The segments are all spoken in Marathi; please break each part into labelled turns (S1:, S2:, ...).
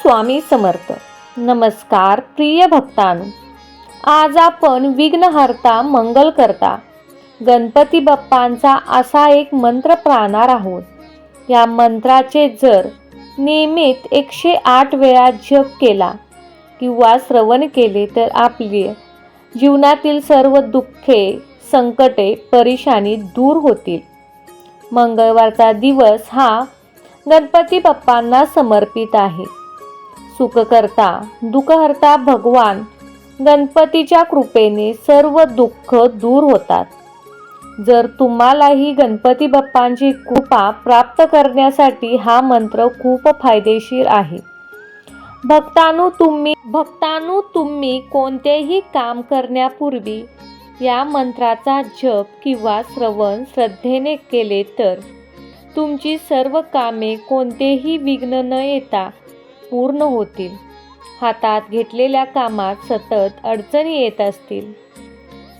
S1: स्वामी समर्थ. नमस्कार प्रिय भक्तांनो. आज आपण विघ्नहर्ता मंगल करता. गणपती बाप्पांचा असा एक मंत्र पाहणार आहोत. या मंत्राचे जर नियमित एकशे आठ वेळा जप केला किंवा श्रवण केले तर आपली जीवनातील सर्व दुःखे संकटे परेशानी दूर होतील. मंगळवारचा दिवस हा गणपती बाप्पांना समर्पित आहे. सुखकर्ता दुःखहर्ता भगवान गणपतीच्या कृपेने सर्व दुःख दूर होतात. जर तुम्हालाही गणपती बाप्पांची कृपा प्राप्त करण्यासाठी हा मंत्र खूप फायदेशीर आहे. भक्तानु तुम्ही भक्तानु तुम्ही कोणतेही काम करण्यापूर्वी या मंत्राचा जप किंवा श्रवण श्रद्धेने केले तर तुमची सर्व कामे कोणतेही विघ्न न येता पूर्ण होतील. हातात घेतलेल्या कामात सतत अडचणी येत असतील.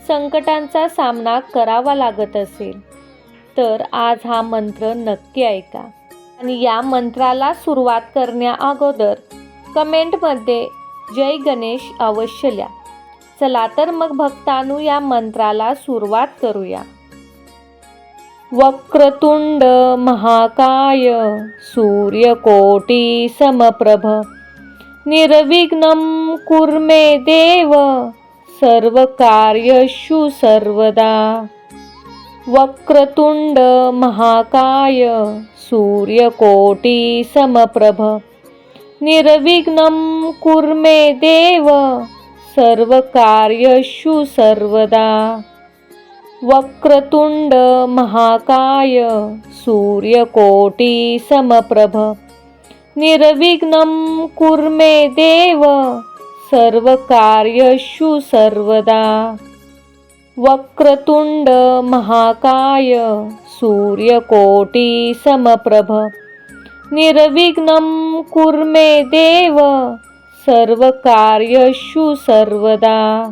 S1: संकटांचा सामना करावा लागत असेल. तर आज हा मंत्र नक्की ऐका. आणि या मंत्राला सुरुवात करण्या अगोदर कमेंटमध्ये जय गणेश अवश्य लिहा. चला तर मग भक्तानू या मंत्राला सुरुवात करूया. वक्रतुंड महाकाय सूर्यकोटी समप्रभ। निर्विघ्नं कुर्मे देव सर्वकार्यषु सर्वदा। वक्रतुंड महाकाय सूर्यकोटी समप्रभ। निर्विघ्नं कुर्मे देव सर्वकार्यषु सर्वदा। वक्रतुंड महाकाय सूर्यकोटी समप्रभ। निर्विघ्नं कुर्मे देव सर्वकार्यषु सर्वदा। वक्रतुंड महाकाय सूर्यकोटी समप्रभ। निर्विघ्नं कुर्मे देव सर्वकार्यषु सर्वदा।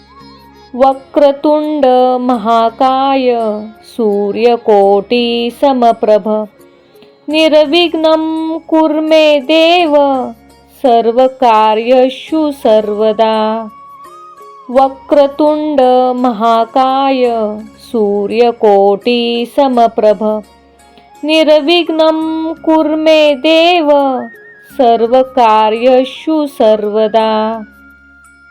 S1: वक्रतुंड महाकाय सूर्यकोटी समप्रभ। निर्विघ्नं कुर्मे देव सर्वकार्यषु सर्वदा। वक्रतुंड महाकाय सूर्यकोटी समप्रभ। निर्विघ्नं कुर्मे देव सर्वकार्यषु सर्वदा।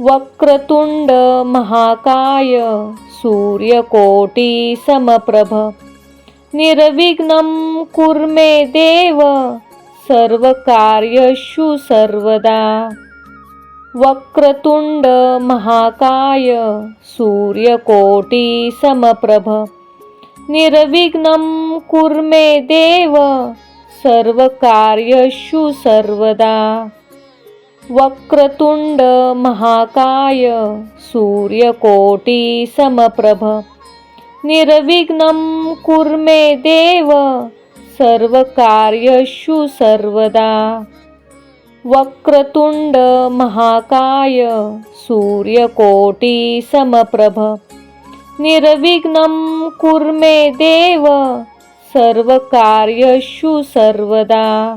S1: वक्रतुंड महाकाय सूर्यकोटी समप्रभ। निर्विघ्नं कुर्मे देव सर्वकार्यषु सर्वदा। वक्रतुंड महाकाय सूर्यकोटी समप्रभ। निर्विघ्नं कुर्मे देव सर्वकार्यषु सर्वदा। वक्रतुंड महाकाय सूर्यकोटी समप्रभ। निर्विघ्नं कुर्मे देव सर्वकार्यषु सर्वदा। वक्रतुंड महाकाय सूर्यकोटी समप्रभ। निर्विघ्नं कुर्मे देव सर्वकार्यषु सर्वदा।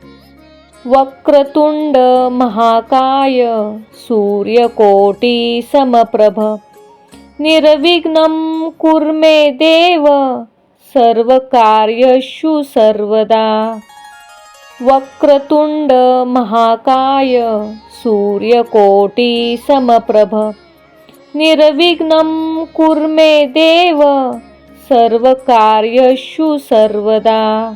S1: वक्रतुंड महाकाय सूर्यकोटी समप्रभ। निर्विघ्नं कुर्मे देव सर्वकार्यषु सर्वदा। वक्रतुंड महाकाय सूर्यकोटी समप्रभ। निर्विघ्नं कुर्मे देव सर्वकार्यषु सर्वदा।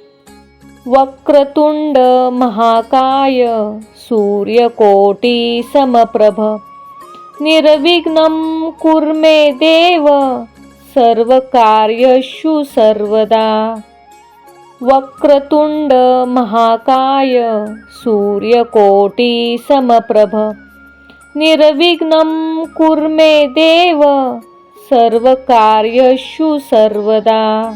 S1: वक्रतुंड महाकाय सूर्यकोटी समप्रभ। निर्विघ्नं कुर्मे देव सर्वकार्यषु सर्वदा। वक्रतुंड महाकाय सूर्यकोटी समप्रभ। निर्विघ्नं कुर्मे देव सर्वकार्यषु सर्वदा।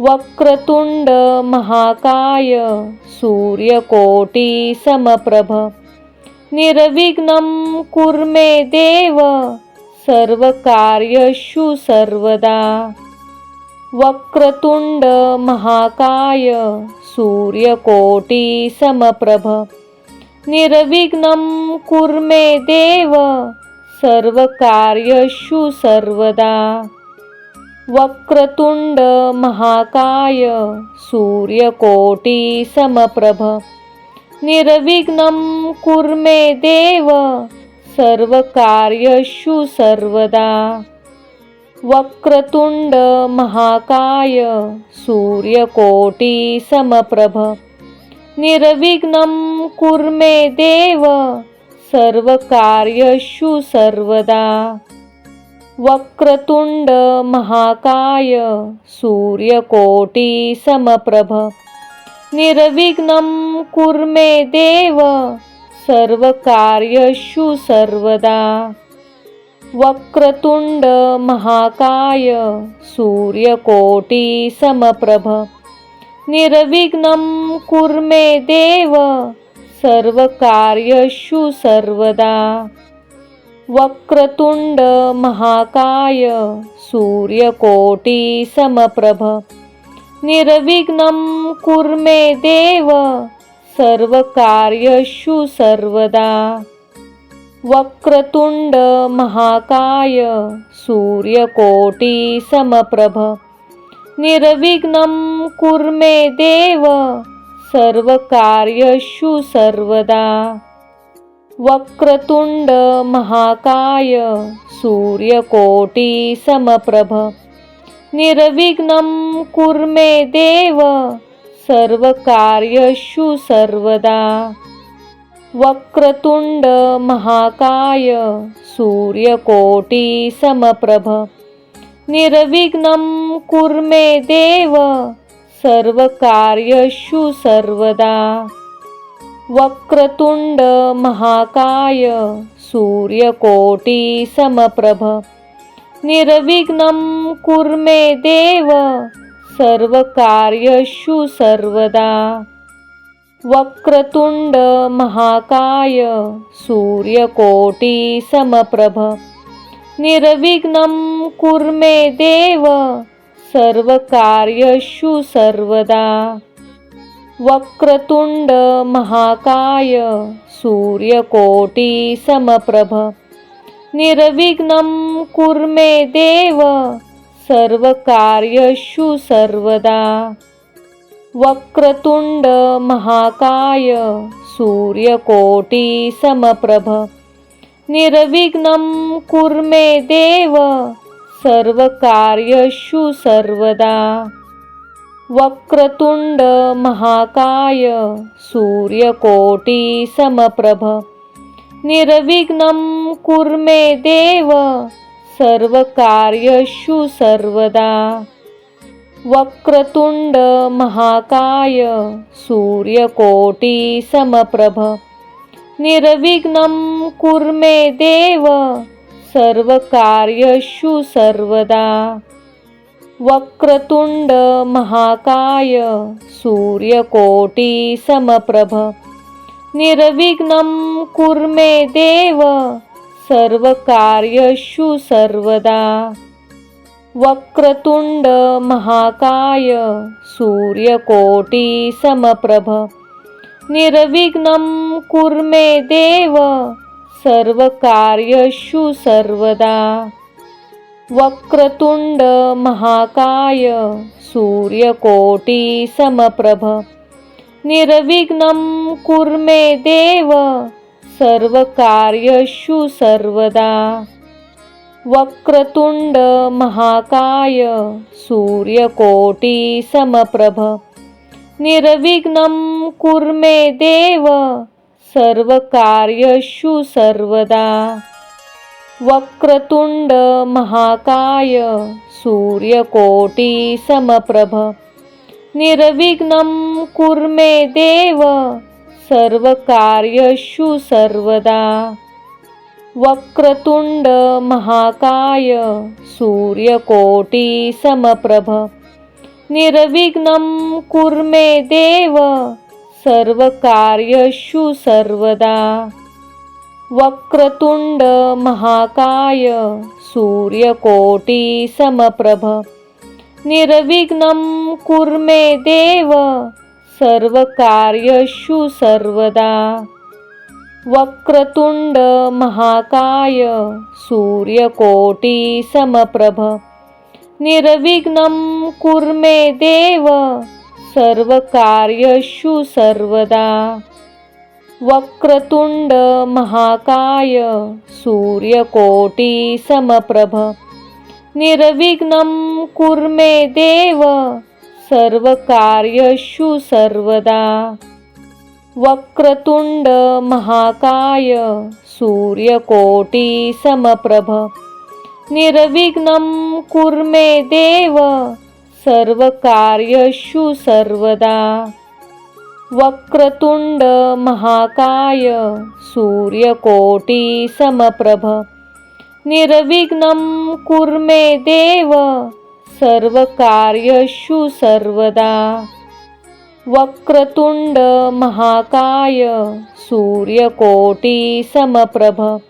S1: वक्रतुंड महाकाय सूर्यकोटी समप्रभ। निर्विघ्नं कुर्मे देव सर्वकार्यषु सर्वदा। वक्रतुंड महाकाय सूर्यकोटी समप्रभ। निर्विघ्नं कुर्मे देव सर्वकार्यषु सर्वदा। वक्रतुंड महाकाय सूर्यकोटी समप्रभ। निर्विघ्नं कुर्मे देव सर्वकार्यषु सर्वदा। वक्रतुंड महाकाय सूर्यकोटी समप्रभ। निर्विघ्नं कुर्मे देव सर्वकार्यषु सर्वदा। वक्रतुंड महाकाय सूर्यकोटी समप्रभ। निर्विघ्नं कुर्मे देव सर्वकार्यषु सर्वदा। वक्रतुंड महाकाय सूर्यकोटी समप्रभ। निर्विघ्नं कुर्मे देव सर्वकार्यषु सर्वदा। वक्रतुंड महाकाय सूर्यकोटी समप्रभ। निर्विघ्नं कुर्मे देव सर्वकार्यषु सर्वदा। वक्रतुंड महाकाय सूर्यकोटी समप्रभ। निर्विघ्नं कुर्मे देव सर्वकार्यषु सर्वदा। वक्रतुंड महाकाय सूर्यकोटी समप्रभ। निर्विघ्नं कुर्मे देव सर्वकार्यषु सर्वदा। वक्रतुंड महाकाय सूर्यकोटी समप्रभ। निर्विघ्नं कुर्मे देव सर्वकार्यषु सर्वदा। वक्रतुंड महाकाय सूर्यकोटी समप्रभ। निर्विघ्नं कुर्मे देव सर्वकार्यषु सर्वदा। वक्रतुंड महाकाय सूर्यकोटी समप्रभ। निर्विघ्नं कुर्मे देव सर्वकार्यषु सर्वदा। वक्रतुंड महाकाय सूर्यकोटी समप्रभ। निर्विघ्नं कुर्मे देव सर्वकार्यषु सर्वदा। वक्रतुंड महाकाय सूर्यकोटी समप्रभ। निर्विघ्नं कुर्मे देव सर्वकार्यषु सर्वदा। वक्रतुंड महाकाय सूर्यकोटी समप्रभ। निर्विघ्नं कुर्मे देव सर्वकार्यषु सर्वदा। वक्रतुंड महाकाय सूर्यकोटी समप्रभ। निर्विघ्नं कुर्मे देव सर्वकार्यषु सर्वदा। वक्रतुंड महाकाय सूर्यकोटी समप्रभ। निर्विघ्नं कुर्मे देव सर्वकार्यषु सर्वदा। वक्रतुंड महाकाय सूर्यकोटी समप्रभ। निर्विघ्नं कुर्मे देव सर्वकार्यषु सर्वदा। वक्रतुंड महाकाय सूर्यकोटी समप्रभ। निर्विघ्नं कुर्मे देव सर्वकार्यषु सर्वदा। वक्रतुंड महाकाय सूर्यकोटी समप्रभ। निर्विघ्नं कुर्मे देव सर्वकार्यषु सर्वदा। वक्रतुंड महाकाय सूर्यकोटी समप्रभ। निर्विघ्नं कुर्मे देव सर्वकार्यषु सर्वदा। वक्रतुंड महाकाय सूर्यकोटी समप्रभ। निर्विघ्नं कुर्मे देव सर्वकार्यषु सर्वदा। वक्रतुंड महाकाय सूर्यकोटी समप्रभ। निर्विघ्नं कुर्मे देव सर्वकार्यषु सर्वदा। वक्रतुंड महाकाय सूर्यकोटी समप्रभ। निर्विघ्नं कुर्मे देव सर्वकार्यषु सर्वदा। वक्रतुंड महाकाय सूर्यकोटी समप्रभ। निर्विघ्नं कुर्मे देव सर्वकार्यषु सर्वदा। वक्रतुंड महाकाय सूर्यकोटी समप्रभ। निर्विघ्नं कुर्मे देव सर्वकार्यषु सर्वदा। वक्रतुंड महाकाय सूर्यकोटी समप्रभ। निर्विघ्नं कुर्मे देव सर्वकार्यषु सर्वदा। वक्रतुंड महाकाय सूर्यकोटी समप्रभ।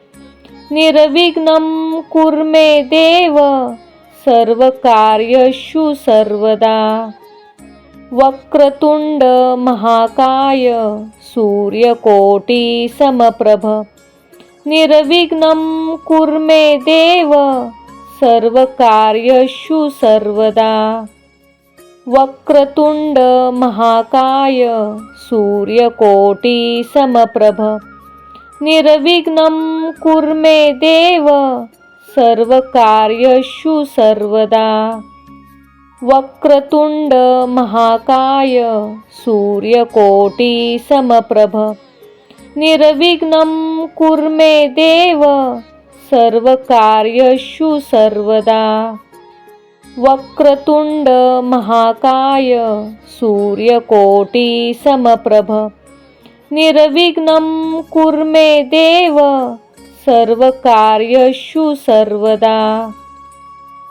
S1: निर्विघ्नं कुर्मे देव सर्वकार्यषु सर्वदा। वक्रतुंड महाकाय सूर्यकोटी समप्रभ। निर्विघ्नं कुर्मे देव सर्वकार्यषु सर्वदा। वक्रतुंड महाकाय सूर्यकोटी समप्रभ। निर्विघ्नं कुर्मे देव सर्वकार्यषु सर्वदा। वक्रतुंड महाकाय सूर्यकोटी समप्रभ। निर्विघ्नं कुर्मे देव सर्वकार्यषु सर्वदा। वक्रतुंड महाकाय सूर्यकोटी समप्रभ। निर्विघ्नं कुर्मे देव सर्वकार्यषु सर्वदा।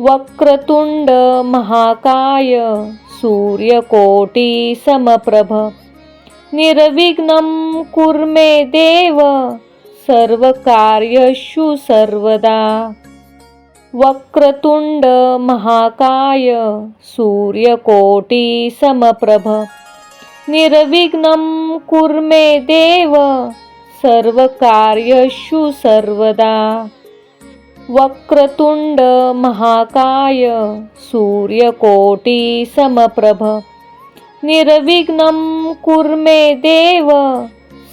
S1: वक्रतुंड महाकाय सूर्यकोटी समप्रभ। निर्विघ्नं कुर्मे देव सर्वकार्यषु सर्वदा। वक्रतुंड महाकाय सूर्यकोटी समप्रभ। निर्विघ्नं कुर्मे देव सर्वकार्यषु सर्वदा। वक्रतुंड महाकाय सूर्यकोटी समप्रभ। निर्विघ्नं कुर्मे देव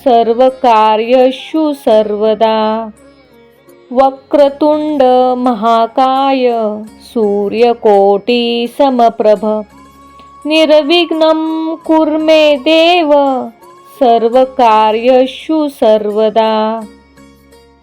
S1: सर्वकार्यषु सर्वदा। वक्रतुंड महाकाय सूर्यकोटी समप्रभ। निर्विघ्नं कुर्मे देव सर्वकार्यषु सर्वदा।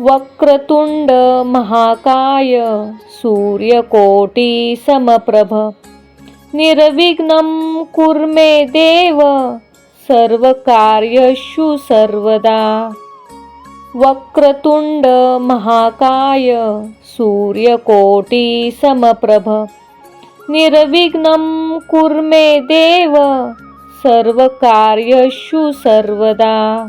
S1: वक्रतुंड महाकाय सूर्यकोटी समप्रभ। निर्विघ्नं कुर्मे देव सर्वकार्यषु सर्वदा। वक्रतुंड महाकाय सूर्यकोटी समप्रभ। निर्विघ्नं कुर्मे देव सर्वकार्यषु सर्वदा।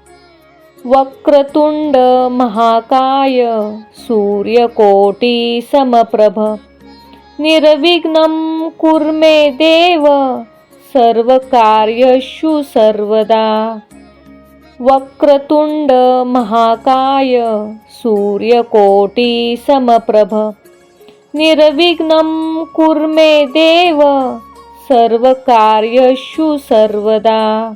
S1: वक्रतुंड महाकाय सूर्यकोटी समप्रभ। निर्विघ्नं कुर्मे देव सर्वकार्यषु सर्वदा। वक्रतुंड महाकाय सूर्यकोटी समप्रभ। निर्विघ्नं कुर्मे देव सर्वकार्यषु सर्वदा।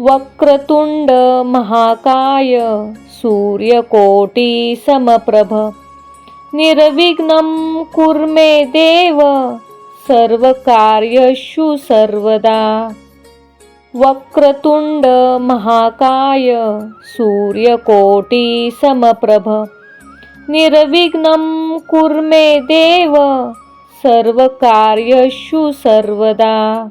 S1: वक्रतुंड महाकाय सूर्यकोटी समप्रभ। निर्विघ्नं कुर्मे देव सर्वकार्यषु सर्वदा। वक्रतुंड महाकाय सूर्यकोटी समप्रभ। निर्विघ्नं कुर्मे देव सर्वकार्यषु सर्वदा।